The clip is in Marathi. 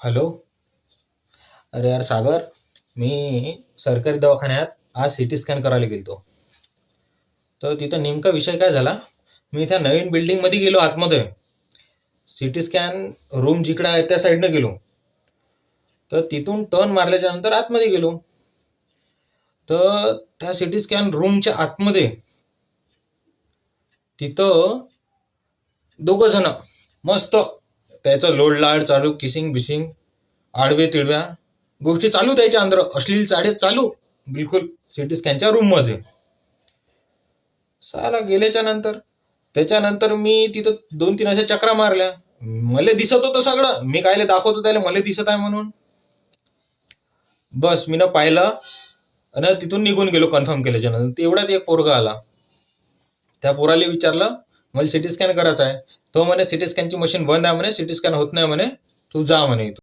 हॅलो? अरे यार सागर मी सरकारी दवाखान्यात आज सी टी स्कॅन करायला गेलतो. तर तिथं नेमका विषय काय झाला? मी त्या नवीन बिल्डिंगमध्ये गेलो आतमध्ये. सी टी स्कॅन रूम जिकडं आहे त्या साईडनं गेलो. तर तिथून टर्न मारल्याच्या नंतर आतमध्ये गेलो. तर त्या सी टी स्कॅन रूमच्या आतमध्ये तिथं दोघं जण मस्त त्याचं लोड लाड चालू किसिंग बिसिंग आडवे तिडव्या गोष्टी चालू त्याच्या अंदर अश्लील चाडे चालू. बिलकुल सिटी स्कॅनच्या रूममध्ये साला गेल्याच्यानंतर त्याच्यानंतर मी तिथं दोन तीन अशा चक्रा मारल्या. मला दिसत होतं सगळं. मी कायले दाखवतो त्याला मला दिसत आहे म्हणून. बस मी ना पाहिलं आणि तिथून निघून गेलो कन्फर्म केल्याच्यानंतर. तेवढ्यात एक पोरगा आला. त्या पोराला विचारलं मला सिटी स्कॅन करायचा आहे. तो म्हणे सिटी स्कॅनची मशीन बंद आहे म्हणे सिटी स्कॅन होत नाही म्हणे तू जा म्हणे